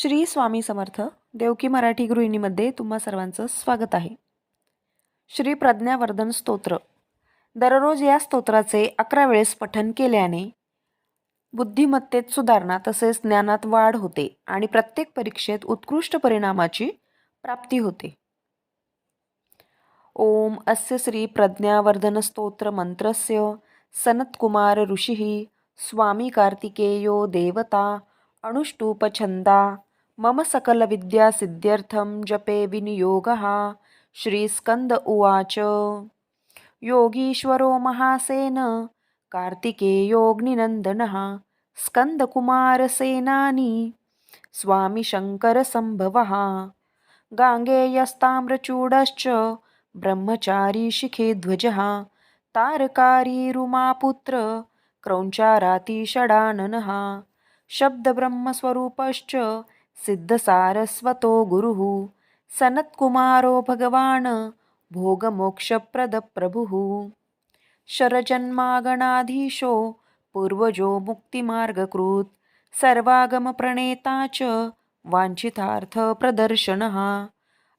श्री स्वामी समर्थ देवकी मराठी गृहिणीमध्ये तुम्हा सर्वांचं स्वागत आहे. श्री प्रज्ञावर्धन स्तोत्र. दररोज या स्तोत्राचे अकरा वेळेस पठन केल्याने बुद्धिमत्तेत सुधारणा तसेच ज्ञानात वाढ होते आणि प्रत्येक परीक्षेत उत्कृष्ट परिणामाची प्राप्ती होते. ओम अस्य श्री प्रज्ञावर्धन स्तोत्र मंत्रस्य सनत्कुमार ऋषिः स्वामी कार्तिकेयो देवता अणुष्टूपछंदा मम सकलविद्यासिद्ध्यर्थं जपे विनियोगः। श्रीस्कन्द उवाच। योगीश्वरो महासेन कार्तिकेयोऽग्निनन्दनः स्कन्दकुमारसेनानी स्वामिशङ्करसम्भवः गाङ्गेयस्ताम्रचूडश्च ब्रह्मचारी शिखे ध्वजः क्रौञ्चारातिषडाननः शब्दब्रह्मस्वरूपश्च सिद्धसारस्वतो गुरुः। सनत्कुमारो भगवान् भोगमोक्षप्रदप्रभुः। शरजन्मागणाधीशो पूर्वजो मुक्तिमार्गकृत्। सर्वागमप्रणेता च वाञ्छितार्थप्रदर्शनः।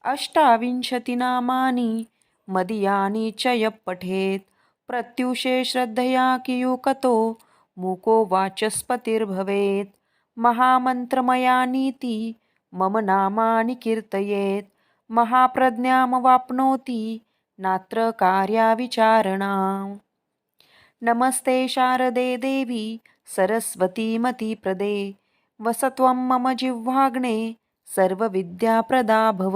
अष्टाविंशतिनामानि मदीयानि च यः पठेत्। प्रत्युषे श्रद्धया कियुकतो मूको वाचस्पतिर्भवेत्। महामन्त्रमयानीति मम नामानि कीर्तयेत्। महाप्रज्ञामवाप्नोति नात्र कार्याविचारणा नमस्ते शारदे देवी सरस्वतीमतीप्रदे। वसत्वं मम जिह्वाग्ने सर्वविद्याप्रदा भव।